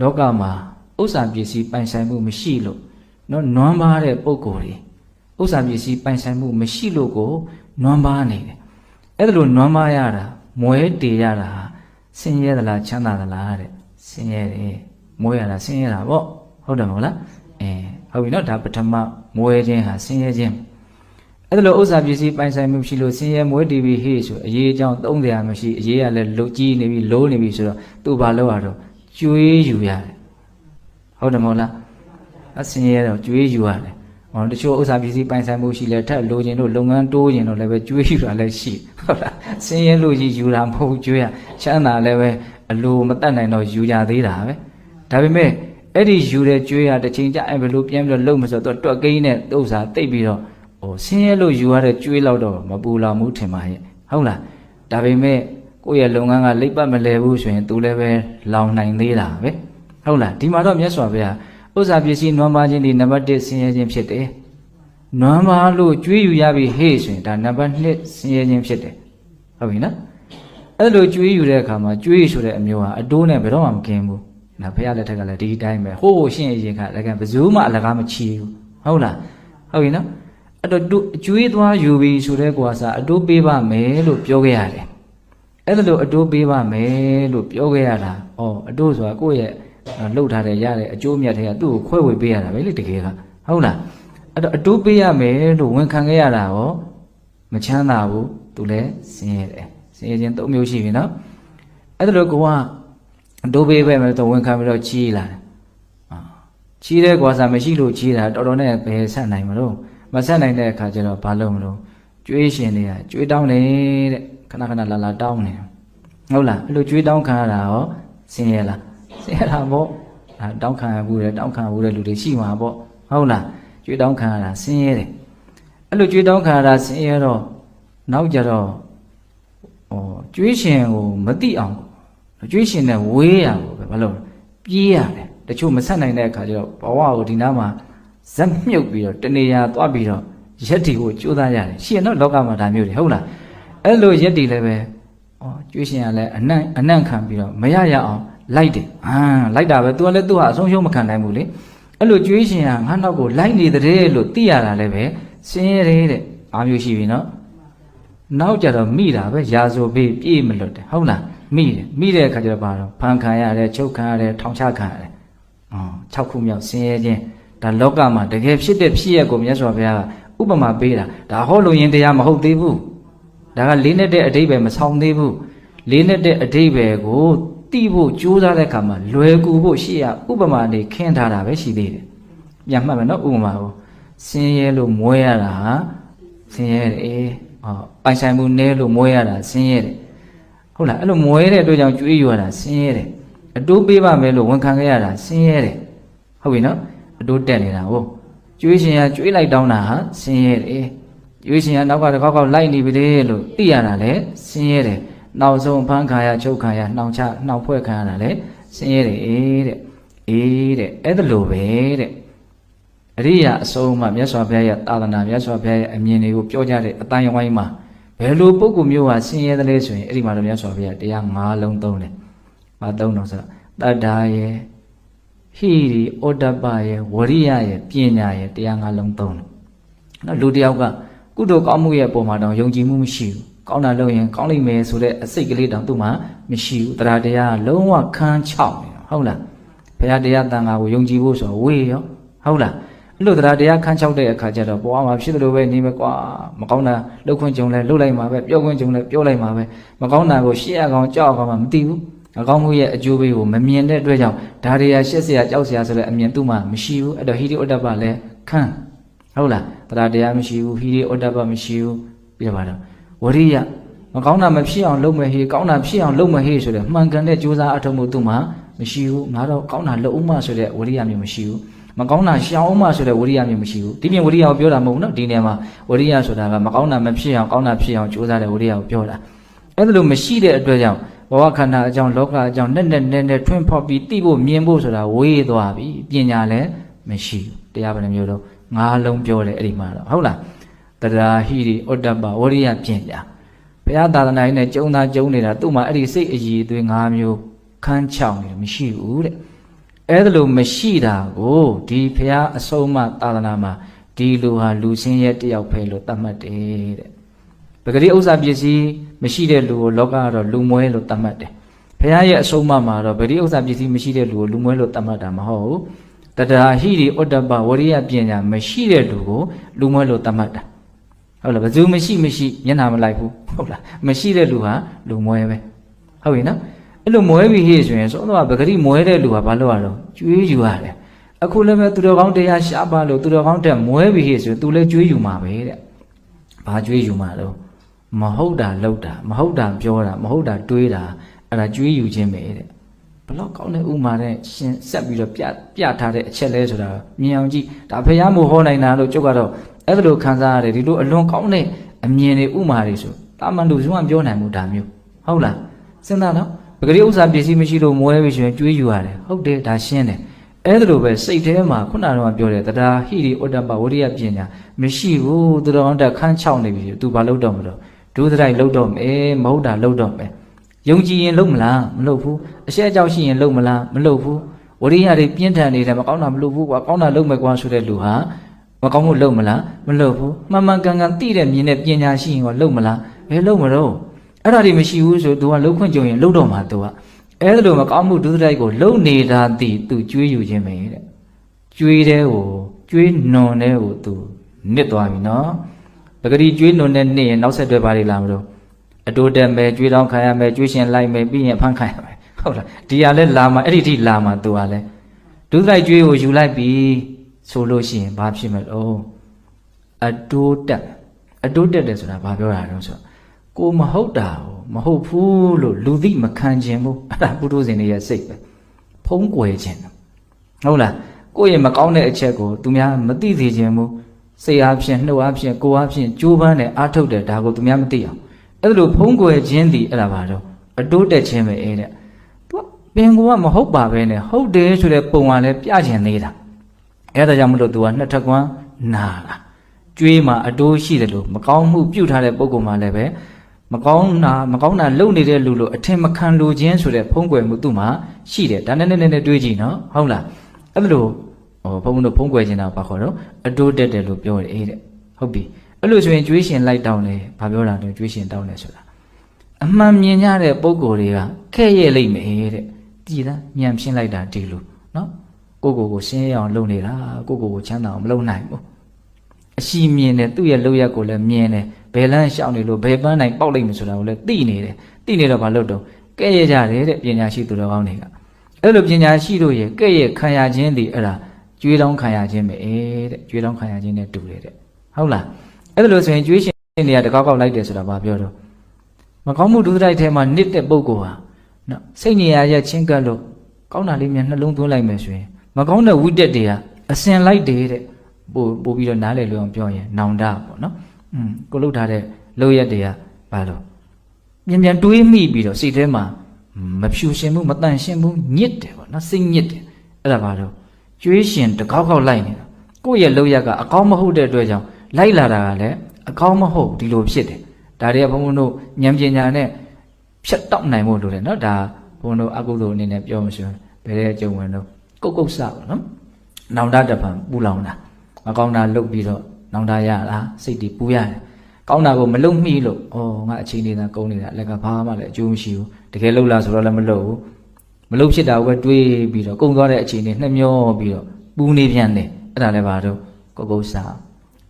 လောကမှာဥစ္စာပစ္စည်းပိုင်ဆိုင်မှုမရှိလို့နော်နွမ်းပါတဲ့ပုံကိုယ်တွေဥစ္စာပစ္စည်းပိုင်ဆိုင်မှုမရှိလို့ကိုနွမ်းပါနေတယ်အဲ့ဒါလို့နွမ်းပါရတာမွဲတေရတာဟာဆင်းရဲသလားချမ်းသာသလားတဲ့ဆင်းရဲတယ်မွဲရတာဆင်းရဲတာပေါ့ဟုတ်တယ်မဟုတ်လားအဲဟုတ်ပြီနော်ဒါပထမမွဲခြင်းဟာဆင်းရဲခြင်းအဲ့ဒါလို့ဥစ္စာပစ္စည်းပိုင်ဆိုင်မှုရှိလို့ဆင်းရဲမွဲတီပြီးဟေ့ဆိုအရေးအကြောင်းသုံးတရားမရှိအရေးကလည်းလုတ်ကြီးနေပြီလိုးနေပြီဆိုတော့သူ့ဘာလုပ်ရတော့ ကျွေးယူရတယ်ဟုတ်တယ်မဟုတ်လားအဆင်းရဲတော့ကျွေးယူရတယ်ဟောတချို့ဥစ္စာပစ္စည်းပိုင်ဆိုင်မှုရှိလဲထက်လိုချင်လို့လုပ်ငန်းတိုးချင်တော့လည်းပဲကျွေးယူတာလည်းရှိဟုတ်လားဆင်းရဲလို့ကြီးယူတာမဟုတ်ဘူးကျွေးရချမ်းသာလည်းပဲအလိုမတတ်နိုင်တော့ယူကြသေးတာပဲဒါပေမဲ့အဲ့ဒီယူတဲ့ကျွေးရတစ်ချိန်ကျအဲ့ဘယ်လိုပြန်ပြီးတော့လုံမဆိုတော့တွက်ကိန်းနဲ့ဥစ္စာတိတ်ပြီးတော့ဟိုဆင်းရဲလို့ယူရတဲ့ကျွေးလောက်တော့မပူလောင်ဘူးထင်ပါရဲ့ဟုတ်လားဒါပေမဲ့ ကိုယ့်ရဲ့လုပ်ငန်းကလိပ်ပတ်မလဲဘူးဆိုရင် तू လည်းပဲလောင်နိုင်သေးတာပဲဟုတ်လားဒီမှာတော့မြတ်စွာဘုရားဥစ္စာပစ္စည်းနွမ်းပါခြင်းဒီနံပါတ်1ဆင်းရဲခြင်းဖြစ်တယ်နွမ်းပါလို့ကျွေးယူရပြီဟေ့ဆိုရင်ဒါနံပါတ်2ဆင်းရဲခြင်းဖြစ်တယ်ဟုတ်ပြီနော်အဲ့လိုကျွေးယူတဲ့အခါမှာကျွေးဆိုတဲ့အမျိုးဟာအတိုးနဲ့ဘယ်တော့မှမကင်းဘူးနော်ဘုရားလက်ထက်ကလည်းဒီအတိုင်းပဲဟိုးရှင်းအရင်ကလည်းကဘယ်သူမှအလကားမချီဘူးဟုတ်လားဟုတ်ပြီနော်အဲ့တော့သူအကျွေးသွားယူပြီဆိုတဲ့ကွာစားအတိုးပေးပါမယ်လို့ပြောခဲ့ရတယ် အဲ့ဒါလို့အတိုးပေးပါမယ်လို့ပြောခဲ့ရတာဩအတိုးဆိုတာကိုယ့်ရဲ့လှုပ်ထားတဲ့ရတဲ့အကျိုးအမြတ်တွေကသူ့ကိုခွဲဝေပေးရတာပဲလေတကယ်ကဟုတ်လားအဲ့တော့အတိုးပေးရမယ်လို့ဝန်ခံခဲ့ရတာရောမချမ်းသာဘူးသူလည်းဆင်းရဲတယ်ဆင်းရဲခြင်း၃မျိုးရှိပြီနော်အဲ့ဒါလို့ကိုကအတိုးပေးပဲမယ်တော့ဝန်ခံပြီးတော့ချီးလာတယ်အာချီးတဲ့ကွာစားမရှိလို့ချီးတာတော်တော်နဲ့ဘယ်ဆက်နိုင်မလို့မဆက်နိုင်တဲ့အခါကျတော့ဘာလုပ်မလို့ကျွေးရှင်တွေကကျွေးတောင်းနေတဲ့ ခဏခဏလာလာတောင်းနေဟုတ်လားအဲ့လိုကျွေးတောင်းခံရတာရောဆင်းရဲလားဆင်းရဲတာပေါ့အဲတောင်းခံရဘူးလေတောင်းခံဘူးတဲ့လူတွေရှိမှာပေါ့ဟုတ်လားကျွေးတောင်းခံရတာဆင်းရဲတယ်အဲ့လိုကျွေးတောင်းခံရတာဆင်းရဲတော့နောက်ကြတော့ဟောကျွေးရှင်ကိုမသိအောင်ကျွေးရှင်နဲ့ဝေးရကိုပဲဘာလို့ပြေးရတယ်တချို့မဆက်နိုင်တဲ့အခါကျတော့ဘဝကိုဒီနားမှာဇက်မြုပ်ပြီးတော့တနေရာသွားပြီးတော့ရက်တီကိုကြိုးစားရတယ်ရှိရင်တော့လောကမှာဒါမျိုးတွေဟုတ်လား အဲ့လိုရက်တီလည်းပဲဩကျွေးရှင်ကလည်းအနံ့အနံ့ခံပြီးတော့မရရအောင်လိုက်တယ်ဟမ်လိုက်တာပဲ तू ကလည်း तू ဟာအဆုံးရှုံးမခံနိုင်ဘူးလေအဲ့လိုကျွေးရှင်ကငါနောက်ကိုလိုက်နေတဲ့လို့သိရတာလည်းပဲစင်းရဲတဲ့အားမျိုးရှိပြီနော်နောက်ကြတော့မိတာပဲရာဇိုပေးပြေးမလွတ်တယ်ဟုတ်လားမိတယ်မိတဲ့အခါကျတော့ဘာတော့ဖန်ခံရတယ်ချုပ်ခံရတယ်ထောင်ချခံရတယ်အော်6ခုမြောက်ဆင်းရဲခြင်းဒါလောကမှာတကယ်ဖြစ်တဲ့ဖြစ်ရက်ကိုမြတ်စွာဘုရားကဥပမာပေးတာဒါဟောလို့ရင်တရားမဟုတ်သေးဘူး ဒါကလေးနဲ့တဲ့အတိတ်ပဲမဆောင်သေးဘူးလေးနဲ့တဲ့အတိတ်ပဲကိုတိဖို့ကြိုးစားတဲ့အခါမှာလွယ်ကူဖို့ရှိရဥပမာနေခင်းထားတာပဲရှိသေးတယ်ပြန်မှတ်မယ်နော်ဥပမာကိုဆင်းရဲလို့မွဲရတာဟာဆင်းရဲတယ်အေးဟောပိုင်ဆိုင်မှုနည်းလို့မွဲရတာဆင်းရဲတယ်ဟုတ်လားအဲ့လိုမွဲတဲ့အတွက်ကြောင့်ကြွေးယူရတာဆင်းရဲတယ်အတိုးပေးပါမယ်လို့ဝန်ခံခဲ့ရတာဆင်းရဲတယ်ဟုတ်ပြီနော်အတိုးတက်နေတာဟုတ်ကျွေးရှင်ကကျွေးလိုက်တောင်းတာဟာဆင်းရဲတယ် ကျွေးရှင်ကနောက်ကတစ်ခေါက်ခေါက်လိုက်နေပြီလေလို့သိရတာလေဆင်းရဲတယ်နောက်ဆုံးဖမ်းခါရချုပ်ခါရနှောင်ချနှောင်ဖွဲ့ခါရတာလေဆင်းရဲတယ်အေးတဲ့အေးတဲ့အဲ့ဒါလိုပဲတဲ့အရိယာအဆုံးအမမြတ်စွာဘုရားရဲ့သာသနာမြတ်စွာဘုရားရဲ့အမြင်တွေကိုပြောကြတဲ့အတိုင်းဝိုင်းမှာဘယ်လိုပုဂ္ဂိုလ်မျိုးဟာဆင်းရဲတယ်လဲဆိုရင်အဲ့ဒီမှာတော့မြတ်စွာဘုရားတရား၅လုံးသုံးတယ်။ဘာသုံးတော့ဆိုတော့တတ္တာရဲ့ဟိရိဩတ္တပရဲ့ဝရိယရဲ့ပညာရဲ့တရား၅လုံးသုံးတယ်။နော်လူတယောက်က ကုသိုလ်ကောင်းမှုရဲ့ပုံမှာတောင်ယုံကြည်မှုမရှိဘူးကောင်းတာလုပ်ရင်ကောင်းလိမ့်မယ်ဆိုတဲ့အစိတ်ကလေးတောင်သူ့မှာမရှိဘူးတရားတရားလုံးဝခန်းချောက်နေဟုတ်လားဘုရားတရားတန်ခါကိုယုံကြည်ဖို့ဆိုဝေးရောဟုတ်လားအဲ့လိုတရားတရားခန်းချောက်တဲ့အခါကျတော့ဘဝမှာဖြစ်တယ်လို့ပဲနေပဲကွာမကောင်းတာလှုပ်ခွင့်ကြုံလဲလှုပ်လိုက်မှာပဲပြောခွင့်ကြုံလဲပြောလိုက်မှာပဲမကောင်းတာကိုရှေ့အကောင်ကြောက်အောင်မှမသိဘူးအကောင်းမှုရဲ့အကျိုးပေးကိုမမြင်တဲ့အတွက်ကြောင့်ဒါတွေရရှက်စရာကြောက်စရာဆိုတဲ့အမြင်သူ့မှာမရှိဘူးအဲ့တော့ဟိရိဥဒ္ဒပလည်းခန်း ဟုတ်လားတရားတရားမရှိဘူးဟိရိဩတ္တပမရှိဘူးပြပါတော့ဝရိယမကောင်းတာမဖြစ်အောင်လုပ်မယ်ဟေးကောင်းတာဖြစ်အောင်လုပ်မယ်ဟေးဆိုတဲ့မှန်ကန်တဲ့ကြိုးစားအထောက်မှုသူ့မှာမရှိဘူးငါတော့ကောင်းတာလုပ်ဦးမဆိုတဲ့ဝရိယမျိုးမရှိဘူးမကောင်းတာရှောင်အောင်မဆိုတဲ့ဝရိယမျိုးမရှိဘူးဒီပြင်ဝရိယကိုပြောတာမဟုတ်ဘူးနော်ဒီနေရာမှာဝရိယဆိုတာကမကောင်းတာမဖြစ်အောင်ကောင်းတာဖြစ်အောင်ကြိုးစားတဲ့ဝရိယကိုပြောတာအဲ့ဒါလို့မရှိတဲ့အတွက်ကြောင့်ဘဝခန္ဓာအကြောင်းလောကအကြောင်းနဲ့နဲ့နဲ့နဲ့ထွန်းဖောက်ပြီးသိဖို့မြင်ဖို့ဆိုတာဝေးသွားပြီပညာလည်းမရှိဘူးတရားဘယ်နှမျိုးတော့ ငါးလုံးပြောတယ်အဲ့ဒီမှာတော့ဟုတ်လားတရားဟိရိဩတ္တပဝရိယပညာဘုရားသာသနာရေးနဲ့ကျုံသားကျုံနေတာသူ့မှာအဲ့ဒီစိတ်အည်အသွေး၅မျိုးခန်းချောင်နေမရှိဘူးတဲ့အဲ့ဒါလို့မရှိတာကိုဒီဖះအဆုံးအမသာသနာမှာဒီလူဟာလူချင်းရဲ့တယောက်ပဲလို့သတ်မှတ်တယ်တဲ့ပဂတိဥစ္စာပစ္စည်းမရှိတဲ့လူကိုလောကကတော့လူမွဲလို့သတ်မှတ်တယ်ဖះရဲ့အဆုံးအမမှာတော့ပဂတိဥစ္စာပစ္စည်းမရှိတဲ့လူကိုလူမွဲလို့သတ်မှတ်တာမဟုတ်ဘူး တတရာဟိရိဥတ္တပဝရိယပညာမရှိတဲ့လူကိုလူမွဲလို့သတ်မှတ်တာဟုတ်လားဘယ်သူမရှိမရှိမျက်နှာမလိုက်ဘူးဟုတ်လားမရှိတဲ့လူဟာလူမွဲပဲဟုတ်ပြီနော်အဲ့လိုမွဲပြီးဟေ့ဆိုရင်သောတော့ပဂတိမွဲတဲ့လူဟာဘာလို့ရတော့ကျွေးယူရတယ်အခုလည်းပဲသူတော်ကောင်းတရားရှားပါလို့သူတော်ကောင်းတက်မွဲပြီးဟေ့ဆိုသူလည်းကျွေးယူမှာပဲတဲ့ဘာကျွေးယူမှာတော့မဟုတ်တာလောက်တာမဟုတ်တာပြောတာမဟုတ်တာတွေးတာအဲ့ဒါကျွေးယူခြင်းပဲတဲ့ ဘလောက်ကောင်းတဲ့ဥမာနဲ့ရှင်ဆက်ပြီးတော့ပြပြထားတဲ့အချက်လဲဆိုတာမြင်အောင်ကြည့်ဒါဖះမို့ဟောနိုင်တာလို့ကျုပ်ကတော့အဲ့ဒါလိုခံစားရတယ်ဒီလိုအလွန်ကောင်းတဲ့အမြင်တွေဥမာတွေဆိုတာမန်လူစုံကပြောနိုင်မှုဒါမျိုးဟုတ်လားစဉ်းစားနော်ပဂရိဥစ္စာပစ္စည်းမရှိလို့မွဲပြီးရှင်ကျွေးယူရတယ်ဟုတ်တယ်ဒါရှင်းတယ်အဲ့ဒါလိုပဲစိတ်ထဲမှာခုနကတော့ပြောတယ်တရားဟိရိဥတ္တပဝရိယပညာမရှိဘူးသူတော်ကောင်းတက်ခန်းချောင်းနေပြီသူဘာလုပ်တော့မလို့ဒုသရိုက်လုပ်တော့မယ်မဟုတ်တာလုပ်တော့မယ် ယုံကြည်ရင်လုပ်မလားမလုပ်ဘူးအရှက်အကြောက်ရှိရင်လုပ်မလားမလုပ်ဘူးဝရိယတွေပြင်းထန်နေတယ်မကောင်းတာမလုပ်ဘူးကွာကောင်းတာလုပ်မယ်ကွာဆိုတဲ့လူဟာမကောင်းမှုလုပ်မလားမလုပ်ဘူးမှန်မှန်ကန်ကန်သိတဲ့မြင်တဲ့ပညာရှိရင်ကလုပ်မလားဘယ်လုပ်မလို့အဲ့ဒါတွေမရှိဘူးဆို तू ကလှုပ်ခွင့်ကြုံရင်လှုပ်တော့မှာ तू ကအဲ့ဒါလိုမကောင်းမှုဒုသရိုက်ကိုလှုပ်နေတာတည် तू ကျွေးယူခြင်းပဲတဲ့ကျွေးတဲ့ကိုကျွေးနွန်တဲ့ကို तू နစ်သွားပြီနော်ပဂတိကျွေးနွန်တဲ့နေ့ရင်နောက်ဆက်တွဲပါလိမ့်လားမလို့ အတိုးတက်မယ်ကျွေးတောင်းခံရမယ်ကျွေးရှင်လိုက်မယ်ပြီးရင်ဖန်ခံရမယ်ဟုတ်လားဒီကလည်းလာမှာအဲ့ဒီထိလာမှာ तू ကလည်းဒုသရိုက်ကျွေးကိုယူလိုက်ပြီဆိုလို့ရှိရင်ဘာဖြစ်မလို့အတိုးတက်အတိုးတက်တယ်ဆိုတာဘာပြောတာလဲဆိုတော့ကိုမဟုတ်တာကိုမဟုတ်ဘူးလို့လူသိမခံခြင်းဘူးအဲ့ဒါပုထုဇဉ်တွေရဲ့စိတ်ပဲဖုံးကွယ်ခြင်းဟုတ်လားကိုယ့်ရဲ့မကောင်းတဲ့အချက်ကိုသူများမသိသေးခြင်းဘူးစိတ်အားဖြင့်နှုတ်အားဖြင့်ကိုယ်အားဖြင့်ကြိုးပမ်းတယ်အားထုတ်တယ်ဒါကိုသူများမသိအောင် အဲ့လိုဖုံးကွယ်ခြင်းဒီအဲ့ဒါပါတော့အတိုးတက်ခြင်းပဲအဲ့တဲ့သူကပင်ကိုကမဟုတ်ပါပဲနဲ့ဟုတ်တယ်ဆိုတဲ့ပုံကလည်းပြကျင်နေတာအဲ့ဒါကြောင့်မလို့သူကနှစ်ထပ်ကွမ်းနာတာကျွေးမှာအတိုးရှိတယ်လို့မကောင်းမှုပြုတ်ထားတဲ့ပုံကမှလည်းပဲမကောင်းတာမကောင်းတာလုပ်နေတဲ့လူလို့အထင်မခံလိုခြင်းဆိုတဲ့ဖုံးကွယ်မှုသူ့မှာရှိတယ်ဒါနဲ့နဲ့နဲ့တွေးကြည့်နော်ဟုတ်လားအဲ့လိုဟိုဘုန်းဘုန်းတို့ဖုံးကွယ်ခြင်းတာဘာခေါ်တော့အတိုးတက်တယ်လို့ပြောတယ်အေးတဲ့ဟုတ်ပြီ အဲ့လိုဆိုရင်ကျွေးရှင်လိုက်တောင်းတယ်ဘာပြောတာလဲကျွေးရှင်တောင်းတယ်ဆိုတာအမှန်မြင်ကြတဲ့ပုံကိုယ်တွေကခဲ့ရဲ့လိမ့်မယ်တဲ့ကြည်သားညံဖြင်းလိုက်တာဒီလိုနော်ကိုကိုကိုရှင်းရအောင်လုပ်နေတာကိုကိုကိုချမ်းသာအောင်မလုပ်နိုင်ဘူးအရှိမြင်တယ်သူ့ရဲ့လုပ်ရက်ကိုလည်းမြင်တယ်ဘယ်လန်းရှောင်းနေလို့ဘယ်ပန်းနိုင်ပေါက်လိုက်မယ်ဆိုတာကိုလည်းသိနေတယ်သိနေတော့ဘာလုပ်တော့ကဲ့ရဲ့ကြတယ်တဲ့ပညာရှိသူတော်ကောင်းတွေကအဲ့လိုပညာရှိတို့ရဲ့ကဲ့ရဲ့ခံရခြင်းဒီအဲ့ဒါကျွေးတောင်းခံရခြင်းပဲတဲ့ကျွေးတောင်းခံရခြင်းနဲ့တူတယ်တဲ့ဟုတ်လား အဲ့ဒါလို့ဆိုရင်ကျွေးရှင်တွေကတကောက်ကောက်လိုက်တယ်ဆိုတာဘာပြောတော့မကောင်းမှုဒုစရိုက်ထဲမှာနစ်တဲ့ပုံကိုဟာနော်စိတ်ညစ်ရရဲ့ချင်းကပ်လို့ကောင်းတာလေးများနှလုံးသွင်းလိုက်မယ်ဆိုရင်မကောင်းတဲ့ဝိတက်တွေကအစင်လိုက်တယ်တဲ့ပို့ပို့ပြီးတော့နားလည်လို့အောင်ပြောရင်နောင်တပေါ့နော်อืมကိုလုတ်ထားတဲ့လောက်ရက်တွေကဘာလို့မြန်မြန်တွေးမိပြီးတော့စိတ်ထဲမှာမဖြူရှင်ဘူးမတန့်ရှင်းဘူးညစ်တယ်ပေါ့နော်စိတ်ညစ်တယ်အဲ့ဒါဘာလို့ကျွေးရှင်တကောက်ကောက်လိုက်နေတာကိုယ့်ရဲ့လောက်ရက်ကအကောင်းမဟုတ်တဲ့အတွက်ကြောင့် လိုက်လာတာကလည်းအကောင်းမဟုတ်ဒီလိုဖြစ်တယ်ဒါတွေကဘုန်းဘုန်းတို့ဉာဏ်ပညာနဲ့ဖြတ်တောက်နိုင်ဖို့လိုတယ်နော်ဒါဘုန်းတို့အကုသိုလ်အနေနဲ့ပြောမှဆိုရင်ဘယ်တဲ့အကျုံဝင်တော့ကုတ်ကုတ်စပေါ့နော်နောင်တတပံပူလောင်တာမကောင်းတာလုပ်ပြီးတော့နောင်တရလားစိတ်တွေပူရတယ်ကောင်းတာကိုမလုံမိလို့ဩငါအချိန်နေတာကုန်နေတာလက်ကဘာမှလည်းအကျိုးမရှိဘူးတကယ်လှုပ်လားဆိုတော့လည်းမလှုပ်ဘူးမလှုပ်ဖြစ်တာကိုပဲတွေးပြီးတော့ကုန်သွားတဲ့အချိန်တွေနှမျောပြီးတော့ပူနေပြန်တယ်အဲ့ဒါလည်းပါတော့ကုတ်ကုတ်စ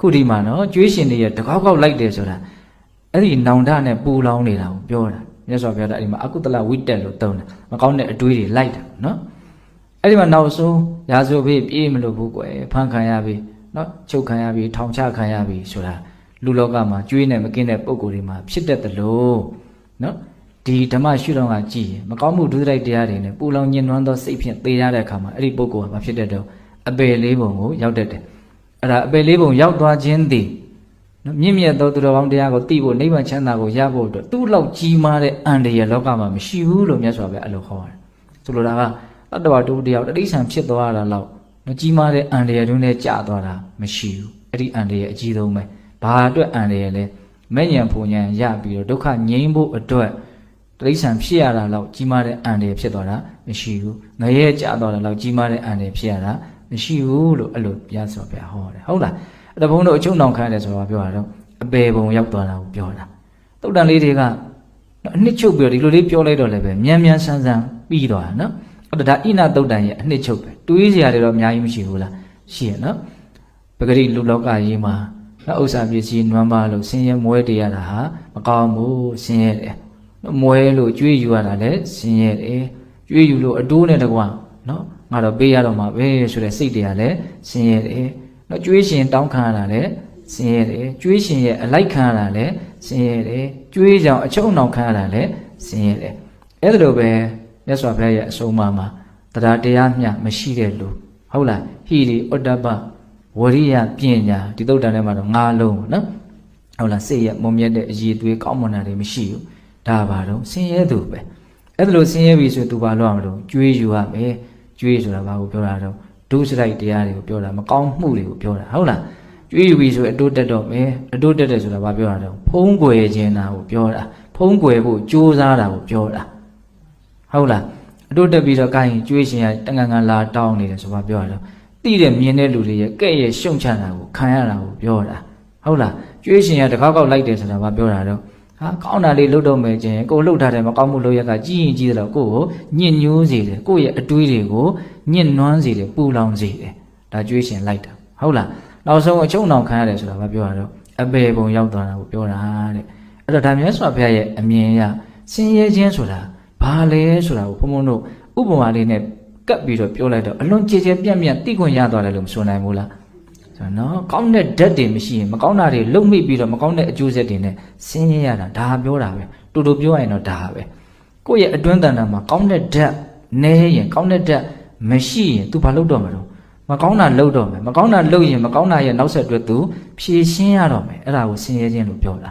ခုဒီမှာနော်ကျွေးရှင်တွေရတကောက်ကောက်လိုက်တယ်ဆိုတာအဲ့ဒီနောင်တနဲ့ပူလောင်နေတာကိုပြောတာမြတ်စွာဘုရားအဲ့ဒီမှာအကုတလဝိတက်လို့သုံးတယ်မကောင်းတဲ့အတွေးတွေလိုက်တာနော်အဲ့ဒီမှာနောက်ဆုံးရာဇဝဘေးပြေးမလို့ဘူးကွယ်ဖန်ခံရပြီနော်ချုပ်ခံရပြီထောင်ချခံရပြီဆိုတာလူလောကမှာကျွေးနေမကင်းတဲ့ပုံကိုယ်တွေမှာဖြစ်တတ်တယ်လို့နော်ဒီဓမ္မရှုတော်ကကြည်ရင်မကောင်းမှုဒုစရိုက်တရားတွေနဲ့ပူလောင်ညှဉ်းနှွမ်းသောစိတ်ဖြင့်သေရတဲ့အခါမှာအဲ့ဒီပုံကိုယ်ကဘာဖြစ်တတ်တော့အပယ်လေးပုံကိုရောက်တတ်တယ် အဲ့ဒါအပယ်လေးပုံရောက်သွားခြင်းသည်နော်မြင့်မြတ်သောသူတော်ကောင်းတရားကိုသိဖို့နိဗ္ဗာန်ချမ်းသာကိုရဖို့အတွက်သူ့လောက်ကြီးမားတဲ့အန္တရာယ်လောကမှာမရှိဘူးလို့မြတ်စွာဘုရားအဲ့လိုဟောတယ်ဆိုလိုတာကတတ္တဝါတူတရားတတိဆံဖြစ်သွားတာလောက်မကြီးမားတဲ့အန္တရာယ်တွင်းနဲ့ကြာသွားတာမရှိဘူးအဲ့ဒီအန္တရာယ်အကြီးဆုံးပဲဘာအတွက်အန္တရာယ်လဲမဲ့ညံဖုန်ညံရပြီးတော့ဒုက္ခငြိမ်းဖို့အတွက်တိရစ္ဆာန်ဖြစ်ရတာလောက်ကြီးမားတဲ့အန္တရာယ်ဖြစ်သွားတာမရှိဘူးငရဲကြသွားတာလောက်ကြီးမားတဲ့အန္တရာယ်ဖြစ်ရတာ မရှိဘူးလို့အဲ့လိုပြဆိုပြဟောတယ်ဟုတ်လားအဲ့ဒါဘုန်းတို့အချုပ်နှောင်ခံရတယ်ဆိုတော့ပြောတာတော့အပေပုံရောက်သွားတာကိုပြောတာတုတ်တန်လေးတွေကအနှစ်ချုပ်ပြီးတော့ဒီလိုလေးပြောလိုက်တော့လည်းပဲမြန်မြန်ဆန်းဆန်းပြီးတော့တာနော်အဲ့ဒါဒါဣနာတုတ်တန်ရဲ့အနှစ်ချုပ်ပဲတွေးစရာတွေတော့အများကြီးမရှိဘူးလားရှိရနော်ပဂရိလူလောကကြီးမှာနော်ဥစ္စာပစ္စည်းနွမ်းပါလို့ဆင်းရဲမွဲတေးရတာဟာမကောင်းဘူးဆင်းရဲတယ်မွဲလို့ကြွေးယူရတာလည်းဆင်းရဲတယ်ကြွေးယူလို့အတိုးနဲ့တကွာနော် ငါတော့ပေးရတော့မှာပဲဆိုတဲ့စိတ်တွေကလည်းဆင်းရဲတယ်နော်ကြွေးရှင်တောင်းခံရတာလည်းဆင်းရဲတယ်ကြွေးရှင်ရဲ့အလိုက်ခံရတာလည်းဆင်းရဲတယ်ကြွေးကြောင်အချုံနှောင်ခံရတာလည်းဆင်းရဲတယ်အဲ့ဒါလိုပဲမြတ်စွာဘုရားရဲ့အဆုံးအမမှာတရားတရားမျှမရှိတဲ့လူဟုတ်လားဟိရိဩတ္တပဝရိယပညာဒီသုတ်တန်ထဲမှာတော့ငါးလုံးပေါ့နော်ဟုတ်လားစိတ်ရဲ့မုံမြတ်တဲ့အည်သွေးကောင်းမွန်တာတွေမရှိဘူးဒါပါတော့ဆင်းရဲသူပဲအဲ့ဒါလိုဆင်းရဲပြီဆိုသူဘာလို့ရမလို့ကြွေးယူရမယ် ကြွေးဆိုတာဘာကိုပြောတာတော့ဒုစရိုက်တရားတွေကိုပြောတာမကောင်းမှုတွေကိုပြောတာဟုတ်လားကြွေးယူပြီဆိုအတိုးတက်တော့မယ်အတိုးတက်တယ်ဆိုတာဘာပြောတာတော့ဖုံးကွယ်ခြင်းတာကိုပြောတာဖုံးကွယ်ဖို့ကြိုးစားတာကိုပြောတာဟုတ်လားအတိုးတက်ပြီးတော့ကိုင်းကြွေးရှင်ရတန်ကန်ကန်လာတောင်းနေတယ်ဆိုဘာပြောတာတော့တိတဲ့မြင်တဲ့လူတွေရဲ့ကဲ့ရဲ့ရှုံချတာကိုခံရတာကိုပြောတာဟုတ်လားကြွေးရှင်ရတကောက်ကောက်လိုက်တယ်ဆိုတာဘာပြောတာတော့ ဟာကောင်းတာလေးလှုပ်တော့မယ်ချင်းကိုလှုပ်ထားတယ်မကောင်းမှုလုပ်ရကကြီးရင်ကြီးတယ်တော့ကိုကိုညစ်ညိုးစေတယ်ကိုရဲ့အတွေးတွေကိုညစ်နွမ်းစေတယ်ပူလောင်စေတယ်ဒါကြွေးရှင်လိုက်တာဟုတ်လားနောက်ဆုံးအချုံအောင်ခံရတယ်ဆိုတာဘာပြောတာတော့အပေပုံရောက်သွားတာကိုပြောတာတဲ့အဲ့တော့ဒါမြတ်စွာဘုရားရဲ့အမြင်အရဆင်းရဲခြင်းဆိုတာဘာလဲဆိုတာကိုဘုံဘုံတို့ဥပမာလေးနဲ့ကပ်ပြီးတော့ပြောလိုက်တော့အလွန်ကြည်ကြဲပြန့်ပြန့်သိခွင့်ရသွားတယ်လို့မဆိုနိုင်ဘူးလား ဆိုတော့နော်ကောင်းတဲ့ဓာတ်တွေမရှိရင်မကောင်းတာတွေလုံမိပြီးတော့မကောင်းတဲ့အကျိုးဆက်တွေနဲ့ဆင်းရဲရတာဒါပြောတာပဲတူတူပြောရရင်တော့ဒါပဲကိုယ့်ရဲ့အတွင်းတန်တာမှာကောင်းတဲ့ဓာတ်နဲရင်ကောင်းတဲ့ဓာတ်မရှိရင် तू ဘာလုပ်တော့မှာတော့မကောင်းတာလုပ်တော့မယ်မကောင်းတာလုပ်ရင်မကောင်းတာရဲ့နောက်ဆက်တွဲ तू ဖြည့်ရှင်းရတော့မယ်အဲ့ဒါကိုဆင်းရဲခြင်းလို့ပြောတာ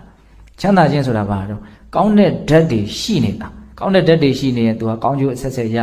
ချမ်းသာခြင်းဆိုတာဘာတော့ကောင်းတဲ့ဓာတ်တွေရှိနေတာကောင်းတဲ့ဓာတ်တွေရှိနေရင် तू ကကောင်းကျိုးအဆက်ဆက်ရ